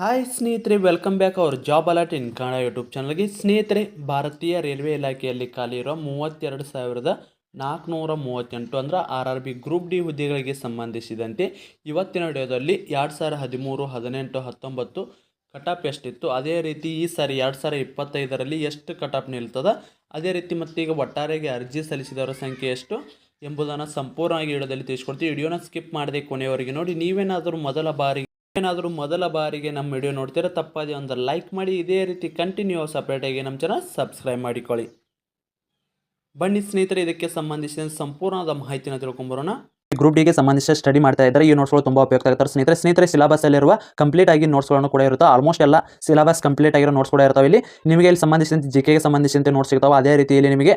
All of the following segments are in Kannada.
ಹಾಯ್ ಸ್ನೇಹಿತರೆ welcome back our job alert in Kannada YouTube ಚಾನಲ್ಗೆ ಸ್ನೇಹಿತರೆ, ಭಾರತೀಯ ರೈಲ್ವೆ ಇಲಾಖೆಯಲ್ಲಿ ಖಾಲಿ ಇರುವ ಮೂವತ್ತೆರಡು ಸಾವಿರದ ನಾಲ್ಕುನೂರ ಮೂವತ್ತೆಂಟು ಅಂದ್ರೆ R R B group D ಹುದ್ದೆಗಳಿಗೆ ಸಂಬಂಧಿಸಿದಂತೆ ಇವತ್ತಿನ ವಿಡಿಯೋದಲ್ಲಿ ಎರಡು ಸಾವಿರ ಹದಿಮೂರು, ಹದಿನೆಂಟು, ಹತ್ತೊಂಬತ್ತು ಕಟಾಪ್ ಎಷ್ಟಿತ್ತು ಅದೇ ರೀತಿ ಈ ಸಾರಿ ಎರಡು ಸಾವಿರ ಇಪ್ಪತ್ತೈದರಲ್ಲಿ ಎಷ್ಟು ಕಟಾಪ್ ನಿಲ್ತದ? ಅದೇ ರೀತಿ ಮತ್ತು ಈಗ ಒಟ್ಟಾರೆಗೆ ಅರ್ಜಿ ಸಲ್ಲಿಸಿದವರ ಸಂಖ್ಯೆ ಎಷ್ಟು ಎಂಬುದನ್ನು ಸಂಪೂರ್ಣವಾಗಿ ವಿಡಿಯೋದಲ್ಲಿ ತಿಳಿಸ್ಕೊಡ್ತೀವಿ. ವಿಡಿಯೋನ ಸ್ಕಿಪ್ ಮಾಡದೆ ಕೊನೆಯವರೆಗೆ ನೋಡಿ. ನೀವೇನಾದರೂ ಮೊದಲ ಬಾರಿ ಏನಾದರೂ ಮೊದಲ ಬಾರಿಗೆ ನಮ್ಮ ವಿಡಿಯೋ ನೋಡ್ತೀರಾ ತಪ್ಪದೆ ಒಂದು ಲೈಕ್ ಮಾಡಿ, ಇದೇ ರೀತಿ ಕಂಟಿನ್ಯೂ ಸಪ್ರೇಟಾಗಿ ನಮ್ಮ ಚಾನಲ್ ಸಬ್ಸ್ಕ್ರೈಬ್ ಮಾಡಿಕೊಳ್ಳಿ. ಬನ್ನಿ ಸ್ನೇಹಿತರೆ, ಇದಕ್ಕೆ ಸಂಬಂಧಿಸಿದ ಸಂಪೂರ್ಣವಾದ ಮಾಹಿತಿನ ತಿಳ್ಕೊಂಬರೋಣ. ಗ್ರೂಪ್ ಡಿಗೆ ಸಂಬಂಧಿಸಿದ ಸ್ಟಡಿ ಮಾಡ್ತಾ ಇದ್ದಾರೆ. ಈ ನೋಟ್ಸ್ಗಳು ತುಂಬ ಉಪಯುಕ್ತ ಆಗ್ತಾರೆ. ಸ್ನೇಹಿತರೆ ಸ್ನೇಹಿತರೆ ಸಿಲಬಸ್ಸಲ್ಲಿರುವ ಕಂಪ್ಲೀಟ್ ಆಗಿ ನೋಟ್ಸ್ಗಳನ್ನು ಕೂಡ ಇರುತ್ತೆ. ಆಲ್ಮೋಸ್ಟ್ ಎಲ್ಲ ಸಿಲಬಸ್ ಕಂಪ್ಲೀಟ್ ಆಗಿರೋ ನೋಟ್ಸ್ ಕೂಡ ಇರ್ತಾವೆ ಇಲ್ಲಿ. ನಿಮಗೆ ಇಲ್ಲಿ ಸಂಬಂಧಿಸಿದಂತೆ ಜಿ ಕೆಗೆ ಸಂಬಂಧಿಸಿದಂತೆ ನೋಟ್ಸ್ ಸಿಗ್ತಾವೆ. ಅದೇ ರೀತಿಯಲ್ಲಿ ನಿಮಗೆ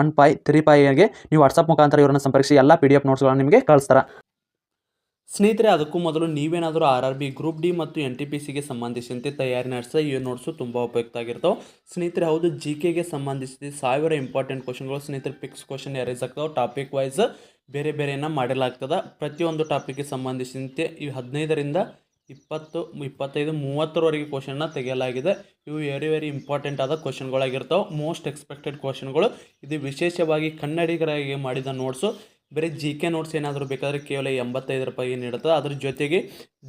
one five three ಪೈಗೆ ನೀವು ವಾಟ್ಸಪ್ ಮುಖಾಂತರ ಇವರನ್ನು ಸಂಪರ್ಕಿಸಿ, ಎಲ್ಲ ಪಿ ಡಿ ಎಫ್ ನೋಟ್ಸ್ಗಳನ್ನು ನಿಮಗೆ ಕಳಿಸ್ತಾರೆ. ಸ್ನೇಹಿತರೆ, ಅದಕ್ಕೂ ಮೊದಲು ನೀವೇನಾದರೂ R R B group D ಮತ್ತು ಎನ್ ಟಿ ಪಿ ಸಿಗೆ ಸಂಬಂಧಿಸಿದಂತೆ ತಯಾರಿ ನಡೆಸಿದ ಈ ನೋಟ್ಸು ತುಂಬ ಉಪಯುಕ್ತ ಆಗಿರ್ತಾವೆ. ಸ್ನೇಹಿತರೆ, ಹೌದು ಜಿ ಕೆಗೆ ಸಂಬಂಧಿಸಿದ ಸಾವಿರ ಇಂಪಾರ್ಟೆಂಟ್ ಕ್ವಶನ್ಗಳು ಸ್ನೇಹಿತರೆ ಫಿಕ್ಸ್ ಕ್ವಶನ್ ಎರೇಸ್ ಆಗ್ತಾವೆ. ಟಾಪಿಕ್ ವೈಸ್ ಬೇರೆ ಬೇರೆಯನ್ನು ಮಾಡಲಾಗ್ತದೆ ಪ್ರತಿಯೊಂದು ಟಾಪಿಕ್ಗೆ ಸಂಬಂಧಿಸಿದಂತೆ ಈ ಹದಿನೈದರಿಂದ ಇಪ್ಪತ್ತು, ಇಪ್ಪತ್ತೈದು, ಮೂವತ್ತರವರೆಗೆ ಕ್ವಶನ್ನ ತೆಗೆಯಲಾಗಿದೆ. ಇವು ವೆರಿ ವೆರಿ ಇಂಪಾರ್ಟೆಂಟ್ ಆದ ಕ್ವಶನ್ಗಳಾಗಿರ್ತಾವೆ ಮೋಸ್ಟ್ ಎಕ್ಸ್ಪೆಕ್ಟೆಡ್ ಕ್ವಶನ್ಗಳು ಇದು ವಿಶೇಷವಾಗಿ ಕನ್ನಡಿಗರಾಗಿ ಮಾಡಿದ ನೋಟ್ಸು ಬರೀ ಜಿ ಕೆ ನೋಟ್ಸ್ ಏನಾದರೂ ಬೇಕಾದರೆ ಕೇವಲ ಎಂಬತ್ತೈದು ರೂಪಾಯಿಗೆ ನೀಡುತ್ತದೆ ಅದ್ರ ಜೊತೆಗೆ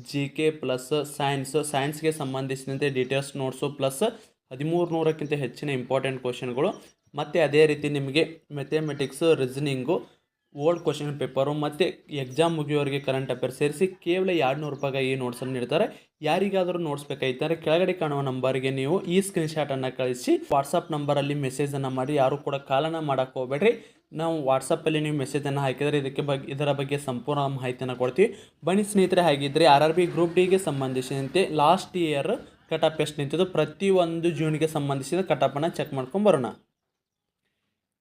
ಜಿ ಕೆ ಪ್ಲಸ್ ಸೈನ್ಸ್ ಸೈನ್ಸ್ಗೆ ಸಂಬಂಧಿಸಿದಂತೆ ಡೀಟೇಲ್ಸ್ ನೋಟ್ಸು ಪ್ಲಸ್ ಹದಿಮೂರು ನೂರಕ್ಕಿಂತ ಹೆಚ್ಚಿನ ಇಂಪಾರ್ಟೆಂಟ್ ಕ್ವಶನ್ಗಳು ಮತ್ತು ಅದೇ ರೀತಿ ನಿಮಗೆ mathematics reasoning old question paper ಮತ್ತು ಎಕ್ಸಾಮ್ ಮುಗಿಯೋರಿಗೆ ಕರೆಂಟ್ ಅಫೇರ್ ಸೇರಿಸಿ ಕೇವಲ ಎರಡು ನೂರು ರೂಪಾಯಿಗೆ ಈ ನೋಟ್ಸನ್ನು ನೀಡ್ತಾರೆ. ಯಾರಿಗಾದರೂ ನೋಟ್ಸ್ ಬೇಕಾಗಿದ್ದಾರೆ ಕೆಳಗಡೆ ಕಾಣುವ ನಂಬರ್ಗೆ ನೀವು ಈ ಸ್ಕ್ರೀನ್ಶಾಟನ್ನು ಕಳಿಸಿ ವಾಟ್ಸಪ್ ನಂಬರಲ್ಲಿ ಮೆಸೇಜನ್ನು ಮಾಡಿ, ಯಾರು ಕೂಡ ಕಾಲನ ಮಾಡೋಕ್ಕೆ ಹೋಗ್ಬೇಡ್ರಿ. ನಾವು ವಾಟ್ಸಪ್ಪಲ್ಲಿ ನೀವು ಮೆಸೇಜನ್ನು ಹಾಕಿದರೆ ಇದಕ್ಕೆ ಬಗ್ಗೆ ಇದರ ಬಗ್ಗೆ ಸಂಪೂರ್ಣ ಮಾಹಿತಿಯನ್ನು ಕೊಡ್ತೀವಿ. ಬನ್ನಿ ಸ್ನೇಹಿತರೆ ಹಾಗಿದ್ದರೆ ಆರ್ ಆರ್ ಬಿ ಗ್ರೂಪ್ ಡಿಗೆ ಸಂಬಂಧಿಸಿದಂತೆ ಲಾಸ್ಟ್ ಇಯರ್ ಕಟಾಪ್ ಎಷ್ಟು ನಿಂತಿದ್ದು ಪ್ರತಿಯೊಂದು ಜೂನ್ಗೆ ಸಂಬಂಧಿಸಿದ ಕಟಾಪನ್ನು ಚೆಕ್ ಮಾಡ್ಕೊಂಡು ಬರೋಣ.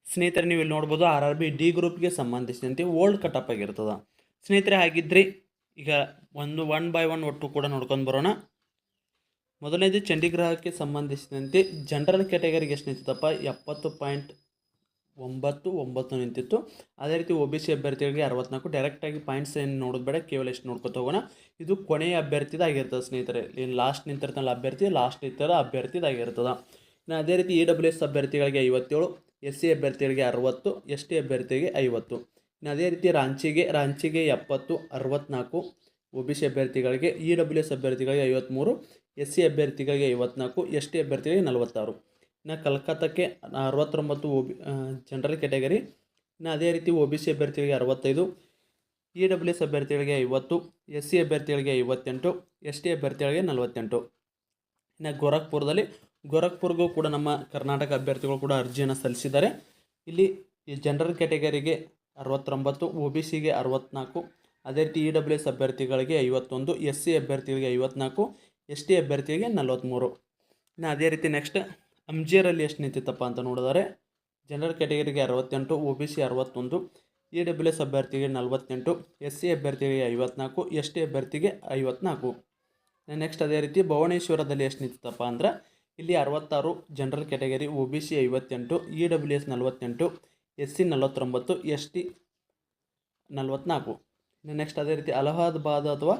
ಸ್ನೇಹಿತರೆ, ನೀವು ಇಲ್ಲಿ ನೋಡ್ಬೋದು ಆರ್ ಆರ್ ಬಿ ಡಿ ಗ್ರೂಪ್ಗೆ ಸಂಬಂಧಿಸಿದಂತೆ ಓಲ್ಡ್ ಕಟಪ್ ಆಗಿರ್ತದೆ. ಸ್ನೇಹಿತರೆ, ಹಾಗಿದ್ರಿ ಈಗ ಒಂದು ಒನ್ ಬೈ ಒನ್ ಒಟ್ಟು ಕೂಡ ನೋಡ್ಕೊಂಡು ಬರೋಣ. ಮೊದಲನೇದು, ಚಂಡಿಗ್ರಹಕ್ಕೆ ಸಂಬಂಧಿಸಿದಂತೆ ಜನರಲ್ ಕ್ಯಾಟಗರಿಗೆ ಎಷ್ಟು ನಿಂತಿತ್ತಪ್ಪ ಎಪ್ಪತ್ತು ಪಾಯಿಂಟ್ ಒಂಬತ್ತು ಒಂಬತ್ತು ನಿಂತಿತ್ತು. ಅದೇ ರೀತಿ ಒ ಬಿ ಸಿ ಅಭ್ಯರ್ಥಿಗಳಿಗೆ ಅರವತ್ನಾಲ್ಕು. ಡೈರೆಕ್ಟಾಗಿ ಪಾಯಿಂಟ್ಸ್ ಏನು ನೋಡೋದು ಬೇಡ, ಕೇವಲ ಎಷ್ಟು ನೋಡ್ಕೊತ ಹೋಗೋಣ. ಇದು ಕೊನೆಯ ಅಭ್ಯರ್ಥಿದಾಗಿರ್ತದೆ ಸ್ನೇಹಿತರೆ. ಏನು ಲಾಸ್ಟ್ ನಿಂತಿರ್ತಾನಲ್ಲ ಅಭ್ಯರ್ಥಿ ಲಾಸ್ಟ್ ನಿಂತಿರೋ ಅಭ್ಯರ್ಥಿದಾಗಿರ್ತದೆ ಇನ್ನು ಅದೇ ರೀತಿ ಇ ಡಬ್ಲ್ಯೂ ಎಸ್ ಅಭ್ಯರ್ಥಿಗಳಿಗೆ ಐವತ್ತೇಳು. ಎಸ್ ಸಿ ಅಭ್ಯರ್ಥಿಗಳಿಗೆ ಅರವತ್ತು, ಎಸ್ ಟಿ ಅಭ್ಯರ್ಥಿಗೆ ಐವತ್ತು. ಇನ್ನು ಅದೇ ರೀತಿ ರಾಂಚಿಗೆ ರಾಂಚಿಗೆ ಎಪ್ಪತ್ತು ಅರವತ್ತ್ನಾಲ್ಕು ಒ ಬಿ ಸಿ ಅಭ್ಯರ್ಥಿಗಳಿಗೆ, ಇ ಡಬ್ಲ್ಯೂ ಎಸ್ ಅಭ್ಯರ್ಥಿಗಳಿಗೆ ಐವತ್ತ್ಮೂರು ಎಸ್ ಸಿ ಅಭ್ಯರ್ಥಿಗಳಿಗೆ ಐವತ್ನಾಲ್ಕು, ಎಸ್ ಟಿ ಅಭ್ಯರ್ಥಿಗಳಿಗೆ ನಲವತ್ತಾರು. ಇನ್ನು ಕಲ್ಕತ್ತಾಕ್ಕೆ ಅರವತ್ತೊಂಬತ್ತು ಒ ಬಿ ಜನರಲ್ ಕ್ಯಾಟಗರಿ. ಇನ್ನು ಅದೇ ರೀತಿ ಒ ಬಿ ಸಿ ಅಭ್ಯರ್ಥಿಗಳಿಗೆ ಅರವತ್ತೈದು, ಇ ಡಬ್ಲ್ಯೂ ಎಸ್ ಅಭ್ಯರ್ಥಿಗಳಿಗೆ ಐವತ್ತು, ಎಸ್ ಸಿ ಅಭ್ಯರ್ಥಿಗಳಿಗೆ ಐವತ್ತೆಂಟು, ಎಸ್ ಟಿ ಅಭ್ಯರ್ಥಿಗಳಿಗೆ ನಲವತ್ತೆಂಟು. ಇನ್ನು ಗೋರಖ್ಪುರದಲ್ಲಿ ಗೋರಖ್ಪುರ್ಗೂ ಕೂಡ ನಮ್ಮ ಕರ್ನಾಟಕ ಅಭ್ಯರ್ಥಿಗಳು ಕೂಡ ಅರ್ಜಿಯನ್ನು ಸಲ್ಲಿಸಿದ್ದಾರೆ. ಇಲ್ಲಿ ಈ ಜನರಲ್ ಕ್ಯಾಟಗರಿಗೆ ಅರವತ್ತೊಂಬತ್ತು, ಒ ಬಿ ಸಿಗೆ ಅರವತ್ತ್ನಾಲ್ಕು ಅದೇ ರೀತಿ ಇ ಡಬ್ಲ್ಯೂ ಎಸ್ ಅಭ್ಯರ್ಥಿಗಳಿಗೆ ಐವತ್ತೊಂದು, ಎಸ್ ಸಿ ಅಭ್ಯರ್ಥಿಗಳಿಗೆ ಐವತ್ನಾಲ್ಕು, ಎಸ್ ಟಿ ಅಭ್ಯರ್ಥಿಗೆ ನಲವತ್ತ್ಮೂರು ಇನ್ನು ಅದೇ ರೀತಿ ನೆಕ್ಸ್ಟ್ ಅಮ್ಜೇರಲ್ಲಿ ಎಷ್ಟು ನಿಂತಿತ್ತಪ್ಪ ಅಂತ ನೋಡಿದರೆ, ಜನರಲ್ ಕ್ಯಾಟಗರಿಗೆ ಅರವತ್ತೆಂಟು, ಒ ಬಿ ಸಿ ಅರವತ್ತೊಂದು, ಇ ಡಬ್ಲ್ಯೂ ಎಸ್ ಅಭ್ಯರ್ಥಿಗೆ ನಲವತ್ತೆಂಟು, ಎಸ್ ಸಿ ಅಭ್ಯರ್ಥಿಗೆ ಐವತ್ನಾಲ್ಕು, ಎಸ್ ಟಿ ಅಭ್ಯರ್ಥಿಗೆ ಐವತ್ನಾಲ್ಕು. ನೆಕ್ಸ್ಟ್ ಅದೇ ರೀತಿ ಭುವನೇಶ್ವರದಲ್ಲಿ ಎಷ್ಟು ನಿಂತಿತ್ತಪ್ಪ ಅಂದ್ರೆ ಇಲ್ಲಿ ಅರವತ್ತಾರು general category O B C ಐವತ್ತೆಂಟು ಇ ಡಬ್ಲ್ಯೂ ಎಸ್ ನಲವತ್ತೆಂಟು ಎಸ್ ಸಿ ನಲವತ್ತೊಂಬತ್ತು ಎಸ್ ಟಿ ನಲವತ್ನಾಲ್ಕು. ನೆಕ್ಸ್ಟ್ ಅದೇ ರೀತಿ ಅಲಹಾಬಾದ್ ಅಥವಾ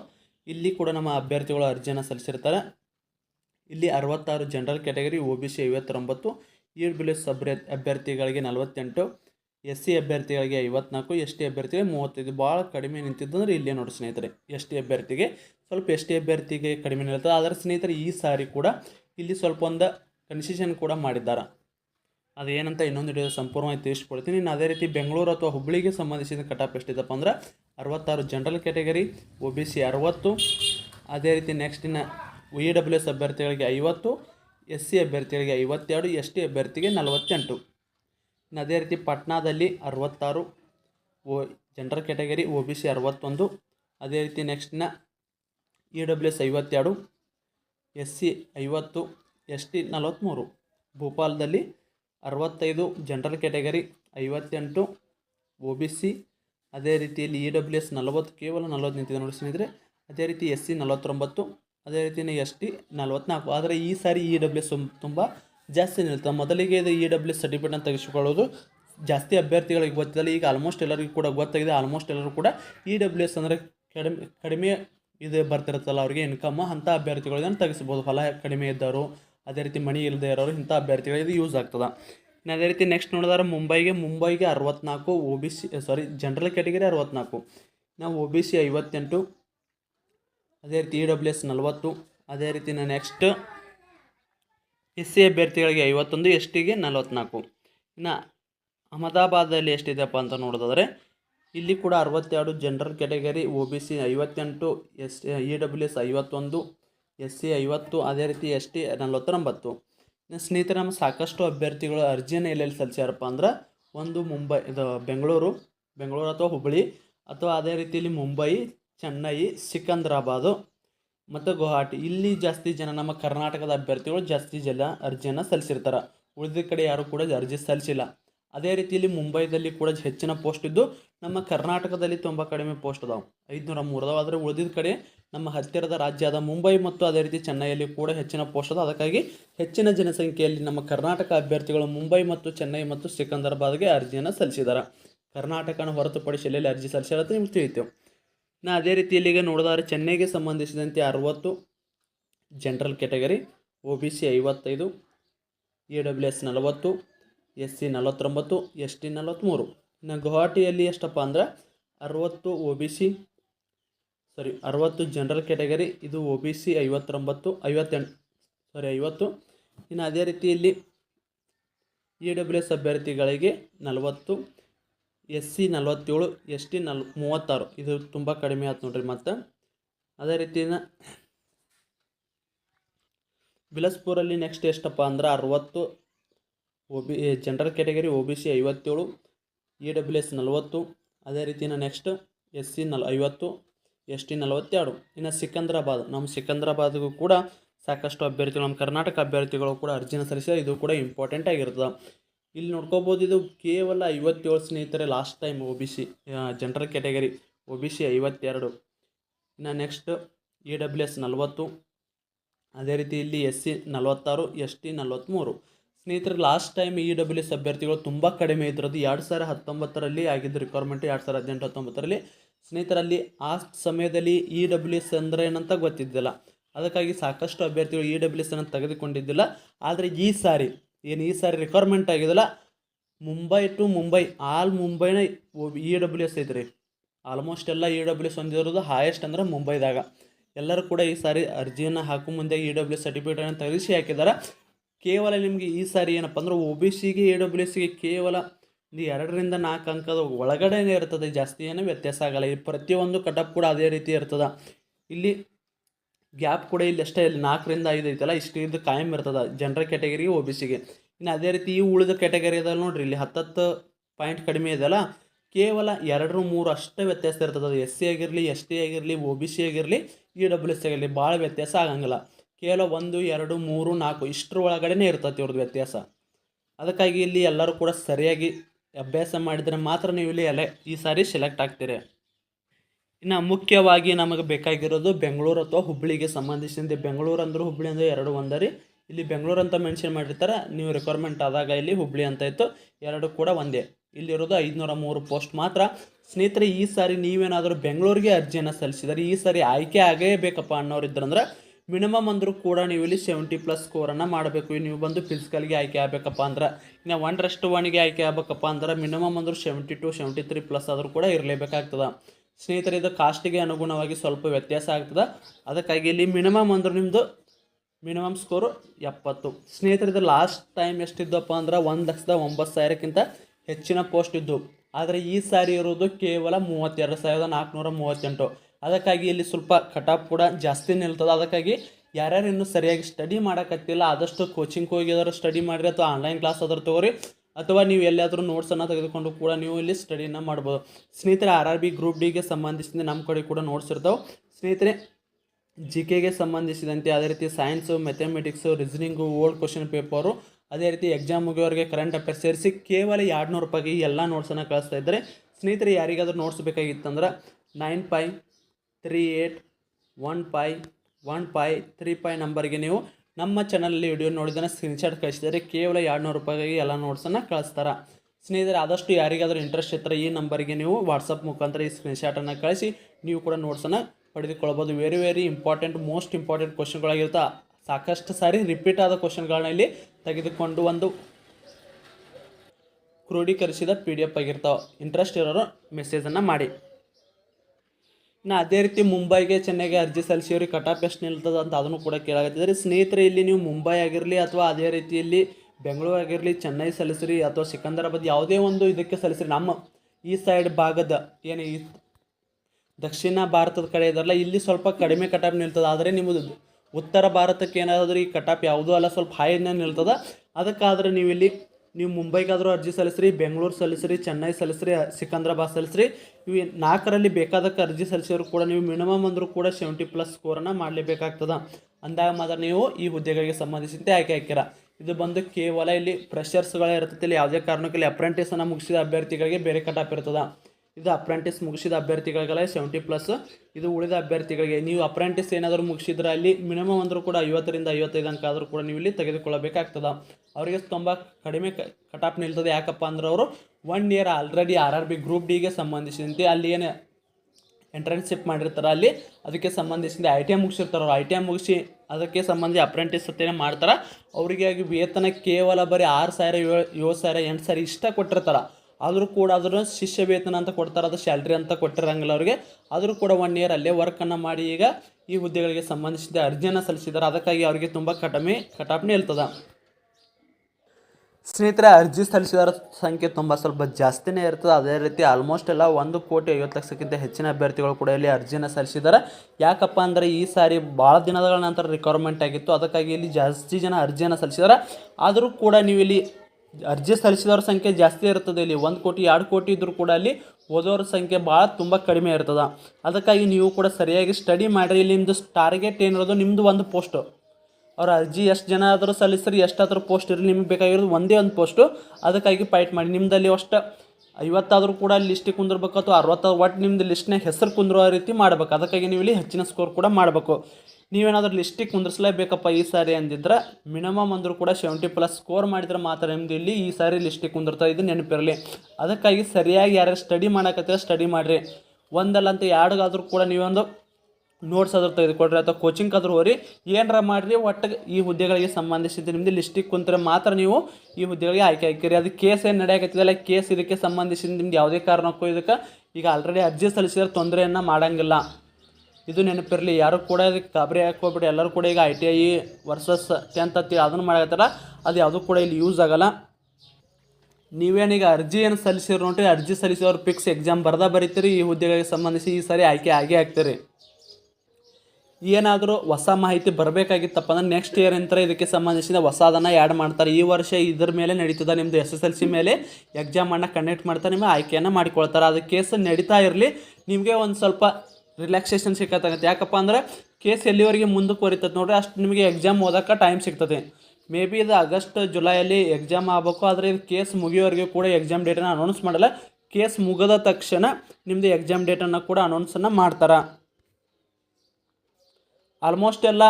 ಇಲ್ಲಿ ಕೂಡ ನಮ್ಮ ಅಭ್ಯರ್ಥಿಗಳು ಅರ್ಜಿಯನ್ನು ಸಲ್ಲಿಸಿರ್ತಾರೆ. ಇಲ್ಲಿ ಅರವತ್ತಾರು general category O B C ಐವತ್ತೊಂಬತ್ತು ಇ ಡಬ್ಲ್ಯೂ ಎಸ್ ಅಭ್ಯ ಅಭ್ಯರ್ಥಿಗಳಿಗೆ ನಲವತ್ತೆಂಟು ಎಸ್ ಸಿ ಅಭ್ಯರ್ಥಿಗಳಿಗೆ ಐವತ್ನಾಲ್ಕು ಎಸ್ ಟಿ ಅಭ್ಯರ್ಥಿಗೆ ಮೂವತ್ತೈದು. ಭಾಳ ಕಡಿಮೆ ನಿಂತಿದ್ದಂದ್ರೆ ಇಲ್ಲೇ ನೋಡಿ ಸ್ನೇಹಿತರೆ ಎಸ್ ಟಿ ಅಭ್ಯರ್ಥಿಗೆ. ಸ್ವಲ್ಪ ಎಸ್ ಟಿ ಅಭ್ಯರ್ಥಿಗೆ ಕಡಿಮೆ ನಿಲ್ತದೆ ಆದರೆ ಸ್ನೇಹಿತರೆ, ಈ ಸಾರಿ ಕೂಡ ಇಲ್ಲಿ ಸ್ವಲ್ಪ ಒಂದು ಕನ್ಸಿಷನ್ ಕೂಡ ಮಾಡಿದ್ದಾರೆ. ಅದೇನಂತ ಇನ್ನೊಂದು ವಿಡಿಯೋ ಸಂಪೂರ್ಣವಾಗಿ ತಿಳಿಸ್ಕೊಡ್ತೀನಿ. ಇನ್ನು ಅದೇ ರೀತಿ ಬೆಂಗಳೂರು ಅಥವಾ ಹುಬ್ಬಳ್ಳಿಗೆ ಸಂಬಂಧಿಸಿದ ಕಟಾಪ್ ಎಷ್ಟಿದಪ್ಪ ಅಂದ್ರೆ ಅರವತ್ತಾರು general category O B C ಅರವತ್ತು, ಅದೇ ರೀತಿ ನೆಕ್ಸ್ಟ್ ಇನ್ನು ಇ ಡಬ್ಲ್ಯೂ ಎಸ್ ಅಭ್ಯರ್ಥಿಗಳಿಗೆ ಐವತ್ತು ಎಸ್ ಸಿ ಅಭ್ಯರ್ಥಿಗಳಿಗೆ ಐವತ್ತೆರಡು ಎಸ್ ಟಿ ಅಭ್ಯರ್ಥಿಗೆ ನಲವತ್ತೆಂಟು. ಇನ್ನು ಅದೇ ರೀತಿ ಪಟ್ನಾದಲ್ಲಿ ಅರವತ್ತಾರು, ಓ general category O B C ಅರವತ್ತೊಂದು, ಅದೇ ರೀತಿ ನೆಕ್ಸ್ಟ್ನ ಇ ಡಬ್ಲ್ಯೂ ಎಸ್ ಐವತ್ತೆರಡು ಎಸ್ ಸಿ ಐವತ್ತು ಎಸ್ ಟಿ ನಲವತ್ತ್ಮೂರು ಭೋಪಾಲದಲ್ಲಿ ಅರವತ್ತೈದು, ಜನರಲ್ ಕ್ಯಾಟಗರಿ ಐವತ್ತೆಂಟು, ಒ ಬಿ ಸಿ, ಅದೇ ರೀತಿಯಲ್ಲಿ ಇ ಡಬ್ಲ್ಯೂ ಎಸ್ ನಲವತ್ತು, ಕೇವಲ ನಲವತ್ತು ನಿಂತಿದೆ ನೋಡಿ ಸ್ನೇಹಿತರೆ. ಅದೇ ರೀತಿ ಎಸ್ ಸಿ ನಲವತ್ತೊಂಬತ್ತು, ಅದೇ ರೀತಿಯೇ ಎಸ್ ಟಿ ನಲವತ್ತ್ನಾಲ್ಕು ಆದರೆ ಈ ಸಾರಿ ಇ ಡಬ್ಲ್ಯೂ ಎಸ್ ತುಂಬ ಜಾಸ್ತಿ ನಿಲ್ತದೆ ಮೊದಲಿಗೆ ಇದು ಇ ಡಬ್ಲ್ಯೂ ಎಸ್ ಸರ್ಟಿಫಿಕೇಟ್ನ ತೆಗೆಸಿಕೊಳ್ಳೋದು ಜಾಸ್ತಿ ಅಭ್ಯರ್ಥಿಗಳಿಗೆ ಗೊತ್ತಿಲ್ಲ. ಈಗ ಆಲ್ಮೋಸ್ಟ್ ಎಲ್ಲರಿಗೂ ಕೂಡ ಗೊತ್ತಾಗಿದೆ. ಆಲ್ಮೋಸ್ಟ್ ಎಲ್ಲರೂ ಕೂಡ ಇ ಡಬ್ಲ್ಯೂ ಎಸ್ ಅಂದರೆ ಕಡಿಮೆ ಕಡಿಮೆ ಇದು ಬರ್ತಿರುತ್ತಲ್ಲ, ಅವರಿಗೆ ಇನ್ಕಮ್ ಅಂಥ ಅಭ್ಯರ್ಥಿಗಳಿಗೆ ತೆಗೆಸ್ಬೋದು. ಹೊಲ ಕಡಿಮೆ ಇದ್ದವರು, ಅದೇ ರೀತಿ ಮನೆ ಇಲ್ಲದೆ ಇರೋರು, ಇಂಥ ಅಭ್ಯರ್ಥಿಗಳಿಗೆ ಇದು ಯೂಸ್ ಆಗ್ತದೆ. ಇನ್ನು ಅದೇ ರೀತಿ ನೆಕ್ಸ್ಟ್ ನೋಡಿದ್ರೆ, ಮುಂಬೈಗೆ ಮುಂಬೈಗೆ ಅರವತ್ನಾಲ್ಕು ಒ ಬಿ ಸಿ ಸಾರಿ ಜನರಲ್ ಕ್ಯಾಟಗರಿ ಅರವತ್ನಾಲ್ಕು. ನಾವು ಒ ಬಿ ಸಿ ಐವತ್ತೆಂಟು, ಅದೇ ರೀತಿ ಇ ಡಬ್ಲ್ಯೂ ಎಸ್ ನಲವತ್ತು, ಅದೇ ರೀತಿ ನೆಕ್ಸ್ಟ್ ಎಸ್ ಸಿ ಅಭ್ಯರ್ಥಿಗಳಿಗೆ ಐವತ್ತೊಂದು ಎಸ್ ಟಿಗೆ ನಲವತ್ತ್ನಾಲ್ಕು ಇನ್ನು ಅಹಮದಾಬಾದಲ್ಲಿ ಎಷ್ಟಿದೆಯಪ್ಪ ಅಂತ ನೋಡೋದಾದರೆ ಇಲ್ಲಿ ಕೂಡ ಅರವತ್ತೆರಡು general category O B C ಐವತ್ತೆಂಟು ಎಸ್ ಇ ಡಬ್ಲ್ಯೂ ಎಸ್ ಐವತ್ತೊಂದು ಎಸ್ ಸಿ ಐವತ್ತು, ಅದೇ ರೀತಿ ಎಸ್ ಟಿ ನಲವತ್ತೊಂಬತ್ತು. ಸ್ನೇಹಿತರೆ, ನಮ್ಮ ಸಾಕಷ್ಟು ಅಭ್ಯರ್ಥಿಗಳು ಅರ್ಜಿಯನ್ನು ಎಲ್ಲೆಲ್ಲಿ ಸಲ್ಲಿಸ್ಯಾರಪ್ಪ ಅಂದ್ರೆ ಒಂದು ಮುಂಬೈ, ಇದು ಬೆಂಗಳೂರು ಬೆಂಗಳೂರು ಅಥವಾ ಹುಬ್ಬಳ್ಳಿ, ಅಥವಾ ಅದೇ ರೀತಿಯಲ್ಲಿ ಮುಂಬೈ, ಚೆನ್ನೈ, ಸಿಕಂದ್ರಾಬಾದು ಮತ್ತು ಗುವಾಹಟಿ. ಇಲ್ಲಿ ಜಾಸ್ತಿ ಜನ, ನಮ್ಮ ಕರ್ನಾಟಕದ ಅಭ್ಯರ್ಥಿಗಳು ಜಾಸ್ತಿ ಜನ ಅರ್ಜಿಯನ್ನು ಸಲ್ಲಿಸಿರ್ತಾರೆ. ಉಳಿದ ಕಡೆ ಯಾರೂ ಕೂಡ ಅರ್ಜಿ ಸಲ್ಲಿಸಿಲ್ಲ. ಅದೇ ರೀತಿಯಲ್ಲಿ ಮುಂಬೈದಲ್ಲಿ ಕೂಡ ಹೆಚ್ಚಿನ ಪೋಸ್ಟ್ ಇದ್ದು ನಮ್ಮ ಕರ್ನಾಟಕದಲ್ಲಿ ತುಂಬ ಕಡಿಮೆ ಪೋಸ್ಟ್ ಅದಾವೆ. ಐದುನೂರ ಮೂರು ಅದಾವೆ ಆದರೆ ಉಳಿದಿದ್ದ ಕಡೆ ನಮ್ಮ ಹತ್ತಿರದ ರಾಜ್ಯ ಆದ ಮುಂಬೈ ಮತ್ತು ಅದೇ ರೀತಿ ಚೆನ್ನೈಯಲ್ಲಿ ಕೂಡ ಹೆಚ್ಚಿನ ಪೋಸ್ಟ್ ಅದ ಅದಕ್ಕಾಗಿ ಹೆಚ್ಚಿನ ಜನಸಂಖ್ಯೆಯಲ್ಲಿ ನಮ್ಮ ಕರ್ನಾಟಕ ಅಭ್ಯರ್ಥಿಗಳು ಮುಂಬೈ ಮತ್ತು ಚೆನ್ನೈ ಮತ್ತು ಸಿಕಂದರಾಬಾದ್ಗೆ ಅರ್ಜಿಯನ್ನು ಸಲ್ಲಿಸಿದ್ದಾರೆ ಕರ್ನಾಟಕನ ಹೊರತುಪಡಿಸಿ ಎಲ್ಲೆಲ್ಲಿ ಅರ್ಜಿ ಸಲ್ಲಿಸಿರೋದು ನಿಮ್ಗೆ ತಿಳಿತೇವೆ ನಾ ಅದೇ ರೀತಿಯಲ್ಲಿ ಈಗ ನೋಡಿದರೆ ಚೆನ್ನೈಗೆ ಸಂಬಂಧಿಸಿದಂತೆ ಅರವತ್ತು general category O B C ಐವತ್ತೈದು ಎ ಡಬ್ಲ್ಯೂ ಎಸ್ ನಲವತ್ತು ಎಸ್ ಸಿ ನಲವತ್ತೊಂಬತ್ತು ಎಸ್ ಟಿ ನಲವತ್ತ್ಮೂರು ಇನ್ನು ಗುವಾಹಟಿಯಲ್ಲಿ ಎಷ್ಟಪ್ಪ ಅಂದರೆ ಅರವತ್ತು ಒ ಬಿ ಸಿ ಸಾರಿ ಅರವತ್ತು ಜನರಲ್ ಕ್ಯಾಟಗರಿ ಇದು ಒ ಬಿ ಸಿ ಐವತ್ತೊಂಬತ್ತು, ಐವತ್ತೆಂಟು ಸಾರಿ ಐವತ್ತು. ಇನ್ನು ಅದೇ ರೀತಿಯಲ್ಲಿ ಇ ಡಬ್ಲ್ಯೂ ಎಸ್ ಅಭ್ಯರ್ಥಿಗಳಿಗೆ ನಲವತ್ತು ಎಸ್ ಸಿ ನಲವತ್ತೇಳು ಎಸ್ ಟಿ ನಲ್, ಮೂವತ್ತಾರು. ಇದು ತುಂಬ ಕಡಿಮೆ ಆಯ್ತು ನೋಡ್ರಿ ಮತ್ತು. ಅದೇ ರೀತಿನ ಬಿಲಾಸ್ಪುರಲ್ಲಿ ನೆಕ್ಸ್ಟ್ ಎಷ್ಟಪ್ಪ ಅಂದ್ರೆ ಅರವತ್ತು O B general category O B C ಐವತ್ತೇಳು ಇ ಡಬ್ಲ್ಯೂ ಎಸ್ ನಲವತ್ತು, ಅದೇ ರೀತಿನ ನೆಕ್ಸ್ಟ್ ಎಸ್ ಸಿ ನಲ್, ಐವತ್ತು ಎಸ್ ಟಿ ನಲವತ್ತೆರಡು. ಇನ್ನು ಸಿಕಂದ್ರಾಬಾದ್, ನಮ್ಮ ಸಿಕಂದ್ರಾಬಾದ್ಗೂ ಕೂಡ ಸಾಕಷ್ಟು ಅಭ್ಯರ್ಥಿಗಳು, ನಮ್ಮ ಕರ್ನಾಟಕ ಅಭ್ಯರ್ಥಿಗಳು ಕೂಡ ಅರ್ಜಿನ ಸಲ್ಲಿಸಿದ ಇದು ಕೂಡ ಇಂಪಾರ್ಟೆಂಟ್ ಆಗಿರ್ತದೆ. ಇಲ್ಲಿ ನೋಡ್ಕೋಬೋದು, ಇದು ಕೇವಲ ಐವತ್ತೇಳು ಸ್ನೇಹಿತರೆ last time O B C general category O B C ಐವತ್ತೆರಡು. ಇನ್ನು ನೆಕ್ಸ್ಟ್ ಇ ಡಬ್ಲ್ಯೂ ಎಸ್ ನಲವತ್ತು, ಅದೇ ರೀತಿ ಇಲ್ಲಿ ಎಸ್ ಸಿ ನಲವತ್ತಾರು ಎಸ್ ಟಿ ನಲವತ್ತ್ಮೂರು ಸ್ನೇಹಿತರೆ last time E W S ಅಭ್ಯರ್ಥಿಗಳು ತುಂಬ ಕಡಿಮೆ ಇದ್ರದ್ದು ಎರಡು ಸಾವಿರ ಹತ್ತೊಂಬತ್ತರಲ್ಲಿ ಆಗಿದ್ದು ರಿಕ್ವೈರ್ಮೆಂಟ್ ಎರಡು ಸಾವಿರ ಹದಿನೆಂಟು ಹತ್ತೊಂಬತ್ತರಲ್ಲಿ. ಸ್ನೇಹಿತರಲ್ಲಿ ಆ ಸಮಯದಲ್ಲಿ ಇ ಡಬ್ಲ್ಯೂ ಎಸ್ ಅಂದರೆ ಏನಂತ ಗೊತ್ತಿದ್ದಿಲ್ಲ. ಅದಕ್ಕಾಗಿ ಸಾಕಷ್ಟು ಅಭ್ಯರ್ಥಿಗಳು ಇ ಡಬ್ಲ್ಯೂ ಎಸ್ ಅನ್ನು ತೆಗೆದುಕೊಂಡಿದ್ದಿಲ್ಲ. ಆದರೆ ಈ ಸಾರಿ, ಏನು ಈ ಸಾರಿ ರಿಕ್ವೈರ್ಮೆಂಟ್ ಆಗಿದೆಯಲ್ಲ ಮುಂಬೈ ಟು ಮುಂಬೈ ಆಲ್ ಮುಂಬೈನ ಇ ಡಬ್ಲ್ಯೂ ಎಸ್ ಐತ್ರಿ. ಆಲ್ಮೋಸ್ಟ್ ಎಲ್ಲ ಇ ಡಬ್ಲ್ಯೂ ಎಸ್ ಹೊಂದಿರೋದು ಹಾಯೆಸ್ಟ್ ಅಂದರೆ ಮುಂಬೈದಾಗ. ಎಲ್ಲರೂ ಕೂಡ ಈ ಸಾರಿ ಅರ್ಜಿಯನ್ನು ಹಾಕೋ ಮುಂದೆ ಇ ಡಬ್ಲ್ಯೂ ಸರ್ಟಿಫಿಕೇಟನ್ನು ತೆಗೆಸಿ ಹಾಕಿದ್ದಾರೆ. ಕೇವಲ ನಿಮಗೆ ಈ ಸಾರಿ ಏನಪ್ಪ ಅಂದ್ರೆ ಒ ಬಿ ಸಿಗೆ ಎ ಡಬ್ಲ್ಯೂ ಸಿಗೆ ಕೇವಲ ಎರಡರಿಂದ ನಾಲ್ಕು ಅಂಕದ ಒಳಗಡೆನೇ ಇರ್ತದೆ, ಜಾಸ್ತಿ ಏನು ವ್ಯತ್ಯಾಸ ಆಗಲ್ಲ. ಈ ಪ್ರತಿಯೊಂದು ಕಟಪ್ ಕೂಡ ಅದೇ ರೀತಿ ಇರ್ತದೆ. ಇಲ್ಲಿ ಗ್ಯಾಪ್ ಕೂಡ ಇಲ್ಲಿ ಅಷ್ಟೇ, ಇಲ್ಲಿ ನಾಲ್ಕರಿಂದ ಐದು ಐತಲ್ಲ, ಇಷ್ಟು ಇದು ಕಾಯಂ ಇರ್ತದೆ ಜನರಲ್ ಕ್ಯಾಟಗರಿಗೆ ಒ ಬಿ ಸಿಗೆ ಇನ್ನು ಅದೇ ರೀತಿ ಈ ಉಳಿದ ಕ್ಯಾಟಗರಿ ಅದ ನೋಡ್ರಿ, ಇಲ್ಲಿ ಹತ್ತತ್ತು ಪಾಯಿಂಟ್ ಕಡಿಮೆ ಇದೆಯಲ್ಲ ಕೇವಲ ಎರಡು, ಮೂರು ಅಷ್ಟೇ ವ್ಯತ್ಯಾಸ ಇರ್ತದೆ. ಎಸ್ ಸಿ ಆಗಿರಲಿ ಎಸ್ ಟಿ ಆಗಿರಲಿ ಒ ಬಿ ಸಿ ಆಗಿರಲಿ ಇ ಡಬ್ಲ್ಯೂ ಸಿ ಆಗಿರಲಿ, ಭಾಳ ವ್ಯತ್ಯಾಸ ಆಗಂಗಿಲ್ಲ. ಕೇವಲ ಒಂದು, ಎರಡು, ಮೂರು, ನಾಲ್ಕು ಇಷ್ಟರ ಒಳಗಡೆನೇ ಇರ್ತೈತಿ ಇವ್ರದ್ದು ವ್ಯತ್ಯಾಸ. ಅದಕ್ಕಾಗಿ ಇಲ್ಲಿ ಎಲ್ಲರೂ ಕೂಡ ಸರಿಯಾಗಿ ಅಭ್ಯಾಸ ಮಾಡಿದರೆ ಮಾತ್ರ ನೀವು ಇಲ್ಲಿ ಎಲೆ, ಈ ಸಾರಿ ಸೆಲೆಕ್ಟ್ ಆಗ್ತೀರಿ. ಇನ್ನು ಮುಖ್ಯವಾಗಿ ನಮಗೆ ಬೇಕಾಗಿರೋದು ಬೆಂಗಳೂರು ಅಥವಾ ಹುಬ್ಬಳ್ಳಿಗೆ ಸಂಬಂಧಿಸಿದಂತೆ, ಬೆಂಗಳೂರು ಅಂದ್ರೆ ಹುಬ್ಬಳ್ಳಿ ಅಂದರೆ ಎರಡು ಒಂದರಿ ಇಲ್ಲಿ ಬೆಂಗಳೂರು ಅಂತ ಮೆನ್ಷನ್ ಮಾಡಿರ್ತಾರೆ, ನೀವು ರಿಕ್ವೈರ್ಮೆಂಟ್ ಆದಾಗ ಇಲ್ಲಿ ಹುಬ್ಬಳ್ಳಿ ಅಂತ ಇತ್ತು, ಎರಡು ಕೂಡ ಒಂದೇ. ಇಲ್ಲಿರೋದು ಐದುನೂರ ಮೂರು ಪೋಸ್ಟ್ ಮಾತ್ರ. ಸ್ನೇಹಿತರೆ, ಈ ಸಾರಿ ನೀವೇನಾದರೂ ಬೆಂಗಳೂರಿಗೆ ಅರ್ಜಿಯನ್ನು ಸಲ್ಲಿಸಿದರೆ, ಈ ಸಾರಿ ಆಯ್ಕೆ ಆಗೇ ಬೇಕಪ್ಪ ಅನ್ನೋರು ಇದ್ರಂದ್ರೆ ಮಿನಿಮಮ್ ಅಂದರೂ ಕೂಡ ನೀವು ಇಲ್ಲಿ ಸೆವೆಂಟಿ ಪ್ಲಸ್ ಸ್ಕೋರನ್ನು ಮಾಡಬೇಕು. ನೀವು ಬಂದು ಫಿಸಿಕಲ್ಗೆ ಆಯ್ಕೆ ಆಗಬೇಕಪ್ಪ ಅಂದ್ರೆ, ಇನ್ನು ಒನ್ ರೆಸ್ಟ್ ಒನ್ಗೆ ಆಯ್ಕೆ ಆಗಬೇಕಪ್ಪ ಅಂದ್ರೆ ಮಿನಿಮಮ್ ಅಂದರೂ seventy two seventy three plus ಆದರೂ ಕೂಡ ಇರಲೇಬೇಕಾಗ್ತದೆ. ಸ್ನೇಹಿತರೆ, ಇದು ಕಾಸ್ಟಿಗೆ ಅನುಗುಣವಾಗಿ ಸ್ವಲ್ಪ ವ್ಯತ್ಯಾಸ ಆಗ್ತದೆ. ಅದಕ್ಕಾಗಿ ಇಲ್ಲಿ ಮಿನಿಮಮ್ ಅಂದ್ರೆ ನಿಮ್ಮದು ಮಿನಿಮಮ್ ಸ್ಕೋರು ಎಪ್ಪತ್ತು. ಸ್ನೇಹಿತರಿದು ಲಾಸ್ಟ್ ಟೈಮ್ ಎಷ್ಟಿದ್ದಪ್ಪ ಅಂದ್ರೆ ಒಂದು ಲಕ್ಷದ ಒಂಬತ್ತು ಸಾವಿರಕ್ಕಿಂತ ಹೆಚ್ಚಿನ ಪೋಸ್ಟ್ ಇದ್ದು. ಆದರೆ ಈ ಸಾರಿ ಇರೋದು ಕೇವಲ ಮೂವತ್ತೆರಡು ಸಾವಿರದ ನಾಲ್ಕುನೂರ ಮೂವತ್ತೆಂಟು. ಅದಕ್ಕಾಗಿ ಇಲ್ಲಿ ಸ್ವಲ್ಪ ಕಟಾಪ್ ಕೂಡ ಜಾಸ್ತಿ ನಿಲ್ತದೆ. ಅದಕ್ಕಾಗಿ ಯಾರ್ಯಾರು ಇನ್ನೂ ಸರಿಯಾಗಿ ಸ್ಟಡಿ ಮಾಡೋಕತ್ತಿಲ್ಲ, ಆದಷ್ಟು ಕೋಚಿಂಗ್ ಹೋಗಿದಾರು ಸ್ಟಡಿ ಮಾಡಿರಿ ಅಥವಾ ಆನ್ಲೈನ್ ಕ್ಲಾಸ್ ಆದ್ರೂ ತಗೋರಿ. ಅಥವಾ ನೀವು ಎಲ್ಲಿಯಾದರೂ ನೋಟ್ಸನ್ನು ತೆಗೆದುಕೊಂಡು ಕೂಡ ನೀವು ಇಲ್ಲಿ ಸ್ಟಡಿನ ಮಾಡ್ಬೋದು. ಸ್ನೇಹಿತರೆ ಆರ್ ಆರ್ ಬಿ ಗ್ರೂಪ್ ಡಿಗೆ ಸಂಬಂಧಿಸಿದ ನಮ್ಮ ಕಡೆ ಕೂಡ ನೋಟ್ಸ್ ಇರ್ತಾವೆ. ಸ್ನೇಹಿತರೆ ಜಿ ಕೆಗೆ ಸಂಬಂಧಿಸಿದಂತೆ ಅದೇ ರೀತಿ science mathematics reasoning old question paper ಅದೇ ರೀತಿ ಎಕ್ಸಾಮ್ ಮುಗಿಯೋರಿಗೆ ಕರೆಂಟ್ ಅಫೇರ್ಸ್ ಸೇರಿಸಿ ಕೇವಲ ಎರಡು ನೂರು ರೂಪಾಯಿಗೆ ಎಲ್ಲ ನೋಟ್ಸನ್ನು ಕಳಿಸ್ತಾ ಇದ್ದಾರೆ. ಸ್ನೇಹಿತರೆ, ಯಾರಿಗಾದರೂ notes ಬೇಕಾಗಿತ್ತಂದ್ರೆ nine five three eight one five one five three five ನಂಬರ್ಗೆ ನೀವು ನಮ್ಮ ಚಾನಲಲ್ಲಿ ವಿಡಿಯೋ ನೋಡಿದ್ರೆ ಸ್ಕ್ರೀನ್ಶಾಟ್ ಕಳಿಸಿದರೆ ಕೇವಲ ಎರಡು ನೂರು ರೂಪಾಯಿಗೆ ಎಲ್ಲ ನೋಟ್ಸನ್ನು ಕಳಿಸ್ತಾರೆ. ಸ್ನೇಹಿತರೆ, ಆದಷ್ಟು ಯಾರಿಗಾದರೂ ಇಂಟ್ರೆಸ್ಟ್ ಇದ್ದರೆ ಈ ನಂಬರಿಗೆ ನೀವು ವಾಟ್ಸಪ್ ಮುಖಾಂತರ ಈ ಸ್ಕ್ರೀನ್ಶಾಟನ್ನು ಕಳಿಸಿ, ನೀವು ಕೂಡ ನೋಟ್ಸನ್ನು ಪಡೆದುಕೊಳ್ಬೋದು. Very very important most important ಕ್ವಶನ್ಗಳಾಗಿರುತ್ತೆ ಸಾಕಷ್ಟು ಸಾರಿ ರಿಪೀಟ್ ಆದ ಕ್ವಶನ್ಗಳನ್ನ ಇಲ್ಲಿ ತೆಗೆದುಕೊಂಡು ಒಂದು ಕ್ರೋಢೀಕರಿಸಿದ ಪಿ ಡಿ ಎಫ್ ಆಗಿರ್ತಾವೆ. ಇಂಟ್ರೆಸ್ಟ್ ಇರೋರು ಮೆಸೇಜನ್ನು ಮಾಡಿ. ಇನ್ನು ಅದೇ ರೀತಿ ಮುಂಬೈಗೆ, ಚೆನ್ನೈಗೆ ಅರ್ಜಿ ಸಲ್ಲಿಸಿವ್ರಿ, ಕಟಾಪ್ ಎಷ್ಟು ನಿಲ್ತದ ಅಂತ ಅದನ್ನು ಕೂಡ ಕೇಳಾಗತ್ತಿದ್ದಾರೆ ಸ್ನೇಹಿತರೆ, ಇಲ್ಲಿ ನೀವು ಮುಂಬೈ ಆಗಿರಲಿ ಅಥವಾ ಅದೇ ರೀತಿಯಲ್ಲಿ ಬೆಂಗಳೂರು ಆಗಿರಲಿ, ಚೆನ್ನೈ ಸಲ್ಲಿಸ್ರಿ ಅಥವಾ ಸಿಕಂದರಾಬಾದ್ ಯಾವುದೇ ಒಂದು ಇದಕ್ಕೆ ಸಲ್ಲಿಸ್ರಿ. ನಮ್ಮ ಈ ಸೈಡ್ ಭಾಗದ ಏನು ಈ ದಕ್ಷಿಣ ಭಾರತದ ಕಡೆ ಇದಾರಲ್ಲ, ಇಲ್ಲಿ ಸ್ವಲ್ಪ ಕಡಿಮೆ ಕಟಾಪ್ ನಿಲ್ತದೆ. ಆದರೆ ನಿಮ್ಮದು ಉತ್ತರ ಭಾರತಕ್ಕೆ ಏನಾದರೂ ಈ ಕಟಾಪ್ ಯಾವುದೂ ಅಲ್ಲ, ಸ್ವಲ್ಪ ಹೈನ ನಿಲ್ತದ. ಅದಕ್ಕಾದ್ರೆ ನೀವು ಇಲ್ಲಿ ನೀವು ಮುಂಬೈಗಾದರೂ ಅರ್ಜಿ ಸಲ್ಲಿಸ್ರಿ, ಬೆಂಗಳೂರು ಸಲ್ಲಿಸ್ರಿ, ಚೆನ್ನೈ ಸಲ್ಲಿಸ್ರಿ, ಸಿಕಂದ್ರಾಬಾದ್ ಸಲ್ಲಿಸ್ರಿ. ಇವು ನಾಲ್ಕರಲ್ಲಿ ಬೇಕಾದಕ್ಕೆ ಅರ್ಜಿ ಸಲ್ಲಿಸಿದ್ರು ಕೂಡ ನೀವು ಮಿನಿಮಮ್ ಅಂದರೂ ಕೂಡ ಸೆವೆಂಟಿ ಪ್ಲಸ್ ಸ್ಕೋರನ್ನು ಮಾಡಲೇಬೇಕಾಗ್ತದ. ಅಂದಾಗ ಮಾತ್ರ ನೀವು ಈ ಹುದ್ದೆಗಳಿಗೆ ಸಂಬಂಧಿಸಿದಂತೆ ಆಯ್ಕೆ ಹಾಕಿರ ಇದು ಬಂದು ಕೇವಲ ಇಲ್ಲಿ ಫ್ರೆಷರ್ಸ್ಗಳೇ ಇರ್ತೈತಿ ಇಲ್ಲಿ ಯಾವುದೇ ಕಾರಣಕ್ಕೆ ಇಲ್ಲಿ ಅಪ್ರೆಂಟಿಸನ್ನು ಮುಗಿಸಿದ ಅಭ್ಯರ್ಥಿಗಳಿಗೆ ಬೇರೆ ಕಟಾಪ್ ಇರ್ತದ. ಇದು ಅಪ್ರೆಂಟಿಸ್ ಮುಗಿಸಿದ ಅಭ್ಯರ್ಥಿಗಳಿಗೆಲ್ಲ ಸೆವೆಂಟಿ ಪ್ಲಸ್ ಇದು ಉಳಿದ ಅಭ್ಯರ್ಥಿಗಳಿಗೆ ನೀವು ಅಪ್ರೆಂಟಿಸ್ ಏನಾದರೂ ಮುಗಿಸಿದ್ರೆ ಅಲ್ಲಿ ಮಿನಿಮಮ್ ಅಂದರೂ ಕೂಡ ಐವತ್ತರಿಂದ ಐವತ್ತೈದು ಅಂಕ ಆದರೂ ಕೂಡ ನೀವು ಇಲ್ಲಿ ತೆಗೆದುಕೊಳ್ಳಬೇಕಾಗ್ತದೆ. ಅವರಿಗೆ ತುಂಬ ಕಡಿಮೆ ಕಟಾಪ್ ನಿಲ್ತದೆ. ಯಾಕಪ್ಪ ಅಂದ್ರೆ ಅವರು one year already R R B group ಡಿಗೆ ಸಂಬಂಧಿಸಿದಂತೆ ಅಲ್ಲಿ ಏನು ಎಂಟ್ರೆನ್ಶಿಪ್ ಮಾಡಿರ್ತಾರೆ ಅಲ್ಲಿ ಅದಕ್ಕೆ ಸಂಬಂಧಿಸಿದ ಐ ಟಿ ಐ ಮುಗಿಸಿರ್ತಾರೆ ಅವ್ರು ಐ ಟಿ ಐ ಮುಗಿಸಿ ಅದಕ್ಕೆ ಸಂಬಂಧಿ ಅಪ್ರೆಂಟಿಸ್ ಅಂತೇನೆ ಮಾಡ್ತಾರೆ. ಅವರಿಗೆ ವೇತನ ಕೇವಲ ಬರೀ ಆರು ಸಾವಿರ, ಏಳು ಏಳು ಸಾವಿರ, ಎಂಟು ಸಾವಿರ ಇಷ್ಟ ಕೊಟ್ಟಿರ್ತಾರೆ. ಆದರೂ ಕೂಡ ಅದ್ರ ಶಿಷ್ಯ ವೇತನ ಅಂತ ಕೊಡ್ತಾರೆ, ಅದು ಸ್ಯಾಲ್ರಿ ಅಂತ ಕೊಟ್ಟಿರಂಗಿಲ್ಲ ಅವರಿಗೆ. ಆದರೂ ಕೂಡ ಒನ್ ಇಯರ್ ಅಲ್ಲೇ ವರ್ಕನ್ನು ಮಾಡಿ ಈಗ ಈ ಹುದ್ದೆಗಳಿಗೆ ಸಂಬಂಧಿಸಿದ ಅರ್ಜಿಯನ್ನು ಸಲ್ಲಿಸಿದ್ದಾರೆ. ಅದಕ್ಕಾಗಿ ಅವರಿಗೆ ತುಂಬ ಕಡಿಮೆ ಕಟಾಪ್ನೆ ಇರ್ತದೆ ಸ್ನೇಹಿತರೆ, ಅರ್ಜಿ ಸಲ್ಲಿಸಿದವರ ಸಂಖ್ಯೆ ತುಂಬ ಸ್ವಲ್ಪ ಜಾಸ್ತಿನೇ ಇರ್ತದೆ. ಅದೇ ರೀತಿ ಆಲ್ಮೋಸ್ಟ್ ಎಲ್ಲ ಒಂದು ಕೋಟಿ ಐವತ್ತು ಲಕ್ಷಕ್ಕಿಂತ ಹೆಚ್ಚಿನ ಅಭ್ಯರ್ಥಿಗಳು ಕೂಡ ಇಲ್ಲಿ ಅರ್ಜಿನ ಸಲ್ಲಿಸಿದ್ದಾರೆ. ಯಾಕಪ್ಪ ಅಂದರೆ ಈ ಸಾರಿ ಭಾಳ ದಿನಗಳ ನಂತರ ರಿಕ್ವೈರ್ಮೆಂಟ್ ಆಗಿತ್ತು. ಅದಕ್ಕಾಗಿ ಇಲ್ಲಿ ಜಾಸ್ತಿ ಜನ ಅರ್ಜಿಯನ್ನು ಸಲ್ಲಿಸಿದ್ದಾರೆ. ಆದರೂ ಕೂಡ ನೀವು ಇಲ್ಲಿ ಅರ್ಜಿ ಸಲ್ಲಿಸಿದವ್ರ ಸಂಖ್ಯೆ ಜಾಸ್ತಿ ಇರ್ತದೆ ಇಲ್ಲಿ. ಒಂದು ಕೋಟಿ, ಎರಡು ಕೋಟಿ ಇದ್ದರೂ ಕೂಡ ಅಲ್ಲಿ ಓದೋರ ಸಂಖ್ಯೆ ಭಾಳ ತುಂಬ ಕಡಿಮೆ ಇರ್ತದೆ. ಅದಕ್ಕಾಗಿ ನೀವು ಕೂಡ ಸರಿಯಾಗಿ ಸ್ಟಡಿ ಮಾಡಿರಿ. ಇಲ್ಲಿ ನಿಮ್ಮದು ಟಾರ್ಗೆಟ್ ಏನಿರೋದು ನಿಮ್ಮದು ಒಂದು ಪೋಸ್ಟು ಅವ್ರ ಅರ್ಜಿ ಎಷ್ಟು ಜನ ಆದರೂ ಸಲ್ಲಿಸ್ರಿ, ಎಷ್ಟಾದರೂ ಪೋಸ್ಟ್ ಇರಲಿ. ನಿಮಗೆ ಬೇಕಾಗಿರೋದು ಒಂದೇ ಒಂದು ಪೋಸ್ಟು ಅದಕ್ಕಾಗಿ ಫೈಟ್ ಮಾಡಿ. ನಿಮ್ಮದಲ್ಲಿ ಅಷ್ಟು ಐವತ್ತಾದರೂ ಕೂಡ ಲಿಸ್ಟಿಗೆ ಕುಂದಿರ್ಬೇಕು ಅಥವಾ ಅರವತ್ತಾದ್ರು ಒಟ್ಟು ನಿಮ್ಮದು ಲಿಸ್ಟ್ನಾಗ ಹೆಸರು ಕುಂದಿರೋ ರೀತಿ ಮಾಡ್ಬೇಕು. ಅದಕ್ಕಾಗಿ ನೀವು ಇಲ್ಲಿ ಹೆಚ್ಚಿನ ಸ್ಕೋರ್ ಕೂಡ ಮಾಡಬೇಕು. ನೀವೇನಾದ್ರೂ ಲಿಸ್ಟಿಗೆ ಕುಂದಿರ್ಸ್ಲೇಬೇಕಪ್ಪ ಈ ಸಾರಿ ಅಂದಿದ್ರೆ ಮಿನಿಮಮ್ ಅಂದರೂ ಕೂಡ ಸೆವೆಂಟಿ ಪ್ಲಸ್ ಸ್ಕೋರ್ ಮಾಡಿದ್ರೆ ಮಾತ್ರ ನಿಮ್ದು ಇಲ್ಲಿ ಈ ಸಾರಿ ಲಿಸ್ಟಿಗೆ ಕುಂದಿರ್ತಾ ಇದು ನೆನಪಿರಲಿ. ಅದಕ್ಕಾಗಿ ಸರಿಯಾಗಿ ಯಾರ್ಯಾರು ಸ್ಟಡಿ ಮಾಡಕತ್ತೀರ ಸ್ಟಡಿ ಮಾಡಿರಿ. ಒಂದಲ್ಲ ಅಂತ ಎರಡಗಾದ್ರೂ ಕೂಡ ನೀವೊಂದು ನೋಟ್ಸ್ ಆದ್ರೂ ತೆಗೆದುಕೊಡ್ರಿ ಅಥವಾ ಕೋಚಿಂಗ್ ಆದರೂ ಹೋರಿ ಏನಾರ ಮಾಡಿರಿ ಒಟ್ಟು ಈ ಹುದ್ದೆಗಳಿಗೆ ಸಂಬಂಧಿಸಿದ ನಿಮ್ಮದು ಲಿಸ್ಟಿಗೆ ಕುಂತ್ರೆ ಮಾತ್ರ ನೀವು ಈ ಹುದ್ದೆಗಳಿಗೆ ಆಯ್ಕೆ ಹಾಕಿರಿ ಅದು ಕೇಸ್ ಏನು ನಡೆಯಕತ್ತಿದಲ್ಲ ಕೇಸ್ ಇದಕ್ಕೆ ಸಂಬಂಧಿಸಿದ ನಿಮ್ದು ಯಾವುದೇ ಕಾರಣಕ್ಕೂ ಇದಕ್ಕೆ ಈಗ ಆಲ್ರೆಡಿ ಅರ್ಜಿ ಸಲ್ಲಿಸಿದ್ರೆ ತೊಂದರೆಯನ್ನು ಮಾಡಂಗಿಲ್ಲ. ಇದು ನೆನಪಿರಲಿ, ಯಾರು ಕೂಡ ಇದಕ್ಕೆ ಗಾಬರಿ ಹಾಕೋಬಿಡಿ ಎಲ್ಲರೂ ಕೂಡ ಈಗ I T I versus tenth ಅತ್ತಿ ಅದನ್ನು ಮಾಡಾಕತ್ತಾರ ಅದು ಯಾವುದೂ ಕೂಡ ಇಲ್ಲಿ ಯೂಸ್ ಆಗಲ್ಲ. ನೀವೇನೀಗ ಅರ್ಜಿ ಏನು ಸಲ್ಲಿಸಿರು ನೋಡ್ರಿ, ಅರ್ಜಿ ಸಲ್ಲಿಸೋರು ಫಿಕ್ಸ್ ಎಕ್ಸಾಮ್ ಬರ್ದಾ ಬರೀತೀರಿ, ಈ ಹುದ್ದೆಗಳಿಗೆ ಸಂಬಂಧಿಸಿ ಈ ಸಾರಿ ಆಯ್ಕೆ ಆಗೇ ಆಗ್ತೀರಿ ಏನಾದರೂ ಹೊಸ ಮಾಹಿತಿ ಬರಬೇಕಾಗಿತ್ತಪ್ಪ ಅಂದ್ರೆ ನೆಕ್ಸ್ಟ್ ಇಯರ್ ಅಂತ ಇದಕ್ಕೆ ಸಂಬಂಧಿಸಿದ ಹೊಸದನ್ನು ಆ್ಯಡ್ ಮಾಡ್ತಾರೆ. ಈ ವರ್ಷ ಇದ್ರ ಮೇಲೆ ನಡೀತದೆ ನಿಮ್ಮದು ಎಸ್ ಎಸ್ ಎಲ್ ಸಿ ಮೇಲೆ ಎಕ್ಸಾಮನ್ನು ಕಂಡಕ್ಟ್ ಮಾಡ್ತಾರೆ ನಿಮಗೆ ಆಯ್ಕೆಯನ್ನು ಮಾಡಿಕೊಳ್ತಾರೆ. ಅದು ಕೇಸ್ ನಡೀತಾ ಇರಲಿ, ನಿಮಗೆ ಒಂದು ಸ್ವಲ್ಪ ರಿಲ್ಯಾಕ್ಸೇಷನ್ ಸಿಕ್ಕತ್ತಾಗತ್ತೆ ಯಾಕಪ್ಪ ಅಂದ್ರೆ ಕೇಸ್ ಎಲ್ಲಿವರೆಗೆ ಮುಂದಕ್ಕೆ ಹೊರಿತದೆ ನೋಡ್ರಿ, ಅಷ್ಟು ನಿಮಗೆ ಎಕ್ಸಾಮ್ ಓದೋಕೆ ಟೈಮ್ ಸಿಗ್ತದೆ ಮೇ ಬಿ ಇದು ಆಗಸ್ಟ್ ಜುಲೈಯಲ್ಲಿ ಎಕ್ಸಾಮ್ ಆಗಬೇಕು, ಆದರೆ ಇದು ಕೇಸ್ ಮುಗಿಯೋವರೆಗೂ ಕೂಡ ಎಕ್ಸಾಮ್ ಡೇಟನ್ನು ಅನೌನ್ಸ್ ಮಾಡಲ್ಲ. ಕೇಸ್ ಮುಗಿದ ತಕ್ಷಣ ನಿಮ್ಮದು ಎಕ್ಸಾಮ್ ಡೇಟನ್ನು ಕೂಡ ಅನೌನ್ಸನ್ನು ಮಾಡ್ತಾರೆ. ಆಲ್ಮೋಸ್ಟ್ ಎಲ್ಲ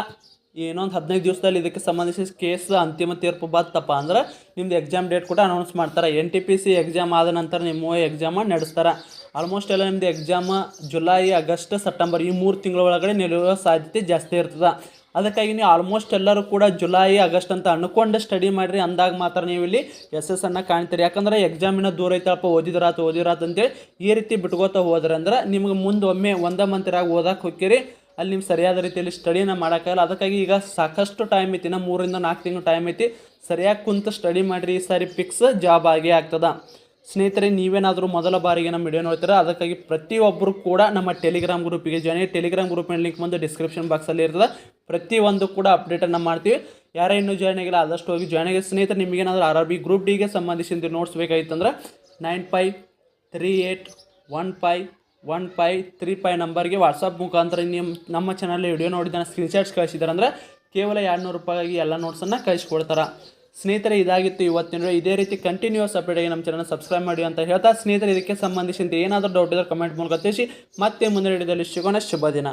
ಏನೊಂದು ಹದಿನೈದು ದಿವಸದಲ್ಲಿ ಇದಕ್ಕೆ ಸಂಬಂಧಿಸಿ ಕೇಸ್ ಅಂತಿಮ ತೀರ್ಪು ಬತ್ತಪ್ಪ ಅಂದ್ರೆ ನಿಮ್ದು ಎಕ್ಸಾಮ್ ಡೇಟ್ ಕೂಡ ಅನೌನ್ಸ್ ಮಾಡ್ತಾರೆ. N T P C exam ಆದ ನಂತರ ನಿಮ್ಮ ಎಕ್ಸಾಮ ನಡೆಸ್ತಾರೆ. ಆಲ್ಮೋಸ್ಟ್ ಎಲ್ಲ ನಿಮ್ಮದು ಎಕ್ಸಾಮ್ ಜುಲೈ ಆಗಸ್ಟ್ ಸೆಪ್ಟೆಂಬರ್ ಈ ಮೂರು ತಿಂಗಳ ಒಳಗಡೆ ನಿಲ್ಲುವ ಸಾಧ್ಯತೆ ಜಾಸ್ತಿ ಇರ್ತದೆ. ಅದಕ್ಕಾಗಿ ನೀವು ಆಲ್ಮೋಸ್ಟ್ ಎಲ್ಲರೂ ಕೂಡ ಜುಲೈ ಆಗಸ್ಟ್ ಅಂತ ಅನ್ಕೊಂಡು ಸ್ಟಡಿ ಮಾಡಿರಿ. ಅಂದಾಗ ಮಾತ್ರ ನೀವು ಇಲ್ಲಿ ಅನ್ನ ಕಾಣ್ತೀರಿ. ಯಾಕಂದ್ರೆ ಎಕ್ಸಾಮಿನ ದೂರ ಐತಲ್ಪ ಓದಿದ್ರಾತು, ಓದಿರಾತು ಅಂತೇಳಿ ಈ ರೀತಿ ಬಿಟ್ಕೋತಾ ಹೋದ್ರೆ ಅಂದ್ರೆ ನಿಮ್ಗೆ ಮುಂದೆ ಒಮ್ಮೆ ಒಂದೇ ಮಂತ್ರಾಗ ಓದಕ್ಕೆ ಹೋಗ್ತೀರಿ ಅಲ್ಲಿ ನೀವು ಸರಿಯಾದ ರೀತಿಯಲ್ಲಿ ಸ್ಟಡಿನ ಮಾಡೋಕ್ಕಾಗಲ್ಲ. ಅದಕ್ಕಾಗಿ ಈಗ ಸಾಕಷ್ಟು ಟೈಮ್ ಐತಿ ನಾ ಮೂರಿಂದ ನಾಲ್ಕು ತಿಂಗಳು ಟೈಮ್ ಐತಿ. ಸರಿಯಾಗಿ ಕುಂತು ಸ್ಟಡಿ ಮಾಡಿರಿ. ಈ ಸಾರಿ ಫಿಕ್ಸ್ ಜಾಬ್ ಆಗೇ ಆಗ್ತದ. ಸ್ನೇಹಿತರೆ, ನೀವೇನಾದರೂ ಮೊದಲ ಬಾರಿಗೆ ನಮ್ಮ ವಿಡಿಯೋ ನೋಡ್ತೀರಾ? ಅದಕ್ಕಾಗಿ ಪ್ರತಿಯೊಬ್ಬರು ಕೂಡ ನಮ್ಮ ಟೆಲಿಗ್ರಾಮ್ ಗ್ರೂಪಿಗೆ ಜಾಯ್ನ್ ಟೆಲಿಗ್ರಾಮ್ ಗ್ರೂಪಿನ ಲಿಂಕ್ ಬಂದು ಡಿಸ್ಕ್ರಿಪ್ಷನ್ ಬಾಕ್ಸಲ್ಲಿ ಇರ್ತದೆ. ಪ್ರತಿಯೊಂದು ಕೂಡ ಅಪ್ಡೇಟನ್ನು ಮಾಡ್ತೀವಿ. ಯಾರೇ ಇನ್ನೂ ಜಾಯ್ನ್ ಆಗಿಲ್ಲ, ಆದಷ್ಟು ಹೋಗಿ ಜಾಯ್ನ್ ಆಗಿ. ಸ್ನೇಹಿತರೆ ನಿಮಗೇನಾದರೂ ಆರ್ ಆರ್ ಬಿ ಗ್ರೂಪ್ ಡಿಗೆ ಸಂಬಂಧಿಸಿದ notes ಬೇಕಾಗಿತ್ತಂದ್ರೆ nine five three eight one five one five three five ನಂಬರ್ಗೆ ವಾಟ್ಸಪ್ ಮುಖಾಂತರ ನಿಮ್ಮ ನಮ್ಮ ಚಾನಲ್ ವಿಡಿಯೋ ನೋಡಿದ ಸ್ಕ್ರೀನ್ಶಾಟ್ಸ್ ಕಳಿಸಿದಾರೆ ಅಂದರೆ ಕೇವಲ ಎರಡು ನೂರು ರೂಪಾಯಿಗೆ ಎಲ್ಲ ನೋಟ್ಸನ್ನು ಕಳಿಸ್ಕೊಡ್ತಾರೆ. ಸ್ನೇಹಿತರೆ, ಇದಾಗಿತ್ತು ಇವತ್ತಿನ ಇದೇ ರೀತಿ ಕಂಟಿನ್ಯೂಸ್ ಅಪ್ಡೇಟಾಗಿ ನಮ್ಮ ಚಾನಲ್ ಸಬ್ಸ್ಕ್ರೈಬ್ ಮಾಡಿ ಅಂತ ಹೇಳ್ತಾ, ಸ್ನೇಹಿತರೆ, ಇದಕ್ಕೆ ಸಂಬಂಧಿಸಿದಂತೆ ಏನಾದರೂ ಡೌಟ್ ಇದ್ದರೆ ಕಮೆಂಟ್ ಮೂಲಕ ತಿಳಿಸಿ. ಮತ್ತೆ ಮುಂದಿನ ವಿಡಿಯೋದಲ್ಲಿ ಸಿಗೋಣ. ಶುಭ ದಿನ.